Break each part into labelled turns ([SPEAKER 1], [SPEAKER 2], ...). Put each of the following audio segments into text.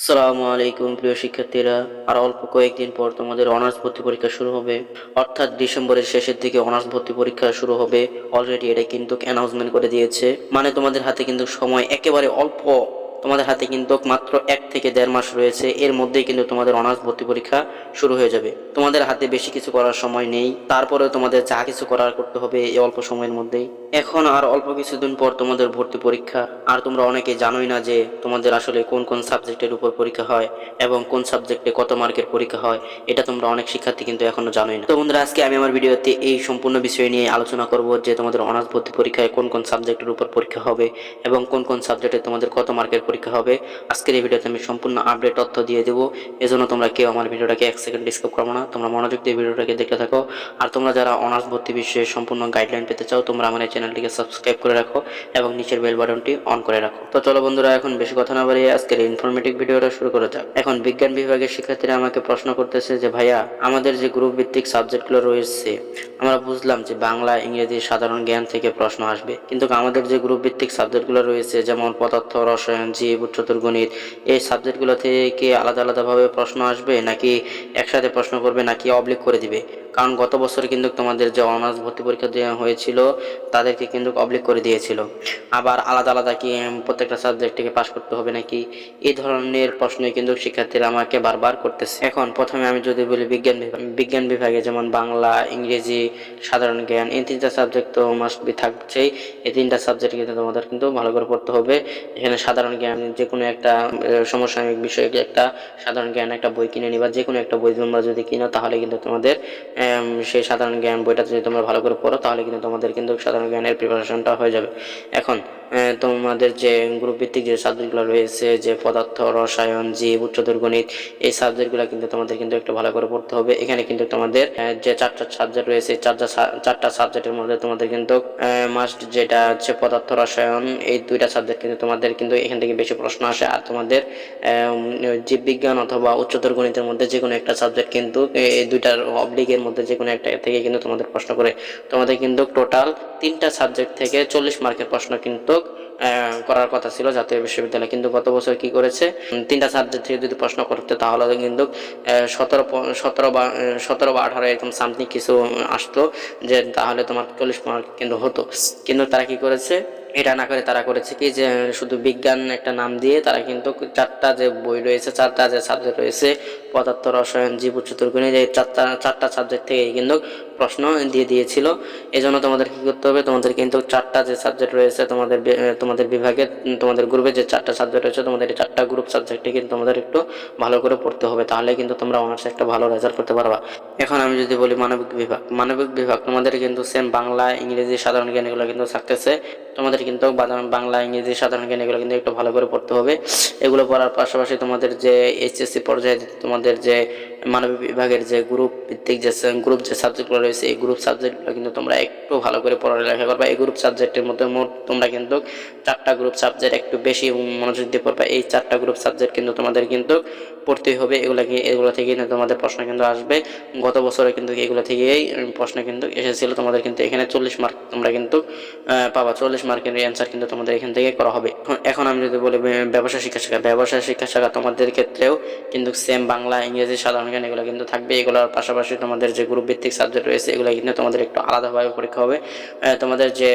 [SPEAKER 1] সালামু আলাইকুম, প্রিয় শিক্ষার্থীরা। আর অল্প কয়েকদিন পর তোমাদের অনার্স ভর্তি পরীক্ষা শুরু হবে। অর্থাৎ ডিসেম্বরের শেষের দিকে অনার্স ভর্তি পরীক্ষা শুরু হবে। অলরেডি এটা কিন্তু অ্যানাউন্সমেন্ট করে দিয়েছে। মানে তোমাদের হাতে কিন্তু সময় একেবারে অল্প। তোমাদের হাতে কিন্তু মাত্র এক থেকে দেড় মাস রয়েছে। এর মধ্যেই কিন্তু তোমাদের অনার্স ভর্তি পরীক্ষা শুরু হয়ে যাবে। তোমাদের হাতে বেশি কিছু করার সময় নেই। তারপরে তোমাদের যা কিছু করার করতে হবে এই অল্প সময়ের মধ্যেই। এখন আর অল্প কিছুদিন পর তোমাদের ভর্তি পরীক্ষা। আর তোমরা অনেকে জানোই না যে তোমাদের আসলে কোন কোন সাবজেক্টের উপর পরীক্ষা হয় এবং কোন সাবজেক্টে কত মার্কের পরীক্ষা হয়, এটা তোমরা অনেক শিক্ষার্থী কিন্তু এখনও জানোই না। তো বন্ধুরা, আজকে আমি আমার ভিডিওতে এই সম্পূর্ণ বিষয় নিয়ে আলোচনা করব যে তোমাদের অনার্স ভর্তি পরীক্ষায় কোন কোন সাবজেক্টের উপর পরীক্ষা হবে এবং কোন কোন সাবজেক্টে তোমাদের কত মার্কের পরীক্ষা হবে। আজকের এই ভিডিওতে আমি সম্পূর্ণ আপডেট তথ্য দিয়ে দেবো। এজন্য তোমরা কেউ আমার ভিডিওটাকে এক সেকেন্ড ডিসকাপ করব না। তোমরা মনোযোগ দিয়ে ভিডিওটাকে দেখতে থাকো। আর তোমরা যারা অনার্স ভর্তি বিষয়ে সম্পূর্ণ গাইডলাইন পেতে চাও, তোমরা আমার এই চ্যানেলটিকে সাবস্ক্রাইব করে রাখো এবং নিচের বেল বাটনটি অন করে রাখো। তো চলো বন্ধুরা, এখন বেশি কথা না বাড়িয়ে আজকের ইনফরমেটিভ ভিডিওটা শুরু করা যাক। এখন বিজ্ঞান বিভাগের শিক্ষার্থীরা আমাকে প্রশ্ন করতেছে যে, ভাইয়া, আমাদের যে গ্রুপ ভিত্তিক সাবজেক্টগুলো রয়েছে, আমরা বুঝলাম যে বাংলা, ইংরেজি সাধারণ জ্ঞান থেকে প্রশ্ন আসবে। কিন্তু আমাদের যে গ্রুপ ভিত্তিক সাবজেক্টগুলো রয়েছে, যেমন পদার্থ, রসায়ন জীব উচ্চতর গণিত এই সাবজেক্টগুলো থেকে আলাদা আলাদাভাবে প্রশ্ন আসবে, নাকি একসাথে প্রশ্ন করবে, নাকি অবলিক করে দিবে? কারণ গত বছর কিন্তু তোমাদের যে অনার্স ভর্তি পরীক্ষা দেওয়া হয়েছিল, তাদেরকে কিন্তু অবলিক করে দিয়েছিল। আবার আলাদা আলাদা কি প্রত্যেকটা সাবজেক্ট থেকে পাশ করতে হবে নাকি? এই ধরনের প্রশ্নই কিন্তু শিক্ষার্থীরা আমাকে বারবার করতেছে। এখন প্রথমে আমি যদি বলি বিজ্ঞান বিজ্ঞান বিভাগে যেমন বাংলা, ইংরেজি, সাধারণ জ্ঞান, এই তিনটা সাবজেক্ট তো মাস্ট বি থাকছেই। এই তিনটা সাবজেক্ট কিন্তু তোমাদের কিন্তু ভালো করে পড়তে হবে। এখানে সাধারণ জ্ঞান যে কোনো একটা সমসাময়িক বিষয়ে একটা সাধারণ জ্ঞান একটা বই কিনে নিবা যে কোনো একটা বই তোমরা যদি কিনো, তাহলে কিন্তু তোমাদের সেই সাধারণ জ্ঞান বইটা যদি তোমরা ভালো করে পড়ো, তাহলে কিন্তু তোমাদের কিন্তু সাধারণ জ্ঞানের প্রিপারেশনটা হয়ে যাবে। এখন তোমাদের যে গ্রুপ ভিত্তিক যে সাবজেক্টগুলো রয়েছে, যে পদার্থ, রসায়ন, জীব উচ্চতর গণিত, এই সাবজেক্টগুলো কিন্তু তোমাদের কিন্তু একটু ভালো করে পড়তে হবে। এখানে কিন্তু তোমাদের যে চারটা সাবজেক্ট রয়েছে চারটা চারটা সাবজেক্টের মধ্যে তোমাদের কিন্তু মাস্ট যেটা হচ্ছে পদার্থ, রসায়ন, এই দুইটা সাবজেক্ট কিন্তু তোমাদের কিন্তু এখান থেকে বেশি প্রশ্ন আসে। আর তোমাদের জীববিজ্ঞান অথবা উচ্চতর গণিতের মধ্যে যে কোনো একটা সাবজেক্ট কিন্তু এই দুইটার অবলিগের মধ্যে যে কোনো একটা থেকে কিন্তু তোমাদের প্রশ্ন করে। তোমাদের কিন্তু টোটাল তিনটা সাবজেক্ট থেকে চল্লিশ মার্কের প্রশ্ন কিন্তু করার কথা ছিল জাতীয় বিশ্ববিদ্যালয়। কিন্তু গত বছর কি করেছে? তিনটা সাবজেক্ট থেকে যদি প্রশ্ন করতে, তাহলে কিন্তু সতেরো সতেরো বা সতেরো বা আঠারো এরকম সামথিং কিছু আসতো যে তাহলে তোমার চল্লিশ মার্ক কিন্তু হতো। কিন্তু তারা কি করেছে? এটা না করে তারা করেছে কি যে, শুধু বিজ্ঞান একটা নাম দিয়ে তারা কিন্তু চারটা যে বই রয়েছে, চারটা যে সাবজেক্ট রয়েছে, পদার্থ, রসায়ন, জীব উচ্চতর গণিত এই চারটা চারটা সাবজেক্ট থেকে কিন্তু প্রশ্ন দিয়ে দিয়েছিল। এই জন্য তোমাদের কি করতে হবে? তোমাদের কিন্তু চারটা যে সাবজেক্ট রয়েছে, তোমাদের তোমাদের বিভাগে তোমাদের গ্রুপে যে চারটা সাবজেক্ট রয়েছে, তোমাদের এই চারটা গ্রুপ সাবজেক্টে কিন্তু তোমাদের একটু ভালো করে পড়তে হবে, তাহলে কিন্তু তোমরা অনার্সে একটা ভালো রেজাল্ট করতে পারবা। এখন আমি যদি বলি মানবিক বিভাগ মানবিক বিভাগ তোমাদের কিন্তু সেম বাংলা, ইংরেজি, সাধারণ জ্ঞান এগুলো কিন্তু থাকতেছে। তোমাদের কিন্তু বাদা- বাংলা, ইংরেজি, সাধারণ জ্ঞান, এগুলো কিন্তু একটু ভালো করে পড়তে হবে। এগুলো পড়ার পাশাপাশি তোমাদের যে এইচএসসি পর্যায়ে তোমাদের যে মানবিক বিভাগের যে গ্রুপ ভিত্তিক যে গ্রুপ যে সাবজেক্টগুলো রয়েছে, এই গ্রুপ সাবজেক্টগুলো কিন্তু তোমরা একটু ভালো করে পড়ালেখা করবা। এই গ্রুপ সাবজেক্টের মধ্যে মোট তোমরা কিন্তু চারটা গ্রুপ সাবজেক্ট একটু বেশি মনোযোগ দিয়ে পড়বা। এই চারটা গ্রুপ সাবজেক্ট কিন্তু তোমাদের কিন্তু পড়তেই হবে, এগুলো কি এগুলো থেকে কিন্তু তোমাদের প্রশ্ন কিন্তু আসবে। গত বছরে কিন্তু এগুলো থেকেই প্রশ্ন কিন্তু এসেছিল, তোমাদের কিন্তু এখানে চল্লিশ মার্ক তোমরা কিন্তু পাবা। চল্লিশ মার্কের অ্যান্সার কিন্তু তোমাদের এখান থেকে করা হবে। এখন- আমি যদি বলি ব্যবসা শিক্ষা শাখা। ব্যবসা শিক্ষা শাখা তোমাদের ক্ষেত্রেও কিন্তু সেম বাংলা, ইংরেজি, সাধারণ জ্ঞান এগুলো কিন্তু থাকবে। এগুলোর পাশাপাশি তোমাদের যে গ্রুপ ভিত্তিক সাবজেক্ট রয়েছে, এগুলো কিন্তু তোমাদের একটু আলাদাভাবে পরীক্ষা হবে। তোমাদের যে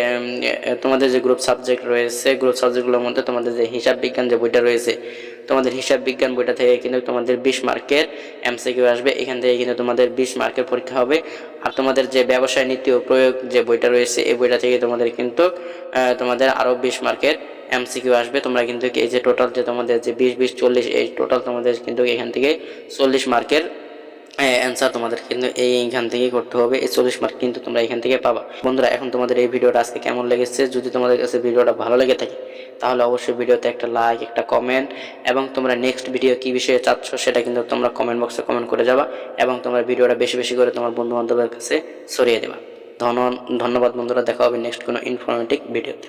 [SPEAKER 1] তোমাদের যে গ্রুপ সাবজেক্ট রয়েছে গ্রুপ সাবজেক্টগুলোর মধ্যে তোমাদের যে হিসাব বিজ্ঞান যে বইটা রয়েছে তোমাদের হিসাব বিজ্ঞান বইটা থেকে কিন্তু তোমাদের বিশ মার্কের এমসিকিউ আসবে। এখান থেকে কিন্তু তোমাদের বিশ মার্কের পরীক্ষা হবে। আর তোমাদের যে ব্যবসায় নীতি ও প্রয়োগ যে বইটা রয়েছে, এই বইটা থেকে তোমাদের কিন্তু তোমাদের আরও বিশ মার্কের এমসিকিউ আসবে। তোমরা কিন্তু এই যে টোটাল যে তোমাদের যে বিশ বিশ, চল্লিশ, এই টোটাল তোমাদের কিন্তু এখান থেকে চল্লিশ মার্কের অ্যান্সার তোমাদের কিন্তু এই এইখান থেকেই করতে হবে, এই চল্লিশ মার্ক কিন্তু তোমরা এখান থেকে পাবা। বন্ধুরা, এখন তোমাদের এই ভিডিওটা আজকে কেমন লেগেছে? যদি তোমাদের কাছে ভিডিওটা ভালো লেগে থাকে, তাহলে অবশ্যই ভিডিওতে একটা লাইক একটা কমেন্ট এবং তোমরা নেক্সট ভিডিও কী বিষয়ে চাচ্ছ সেটা কিন্তু তোমরা কমেন্ট বক্সে কমেন্ট করে যাবা, এবং তোমরা ভিডিওটা বেশি বেশি করে তোমার বন্ধু বান্ধবের কাছে ছড়িয়ে দেবা। ধন্য ধন্যবাদ বন্ধুরা, দেখা হবে নেক্সট কোনো ইনফরমেটিভ ভিডিওতে